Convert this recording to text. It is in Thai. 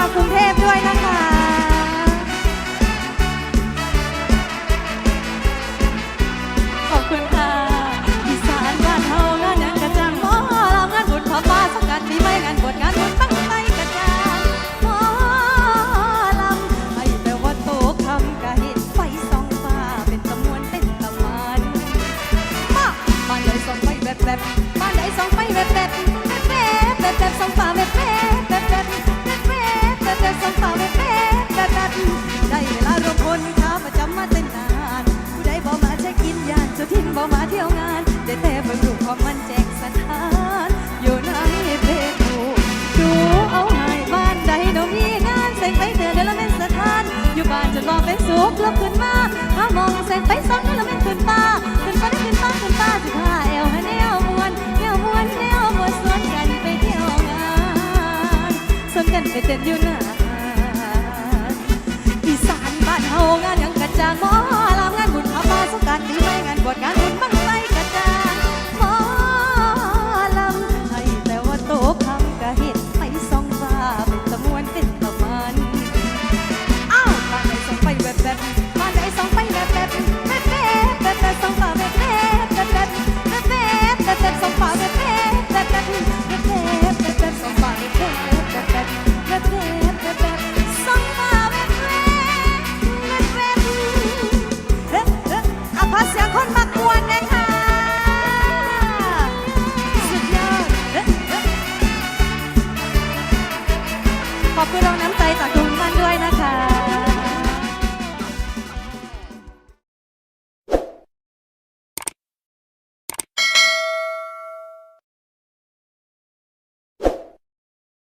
ากรุงเทพด้วยนะคะ ลุกขึ้นมาเอามองใส่ไปซ้อนี่เราไม่ขึ้นป้าขึ้นป้าได้ขึ้นป้าขึ้นป้าสิพาเอวให้แนวมวนแนวมวนแนวมวนสวนกันไปเที่ยวงานสวนกันไปเต้นอยู่หน้า อเสียงคนมากวนนะคะสุดยอดขอบคุณรองน้ำใจจากทุกท่านด้วยนะคะ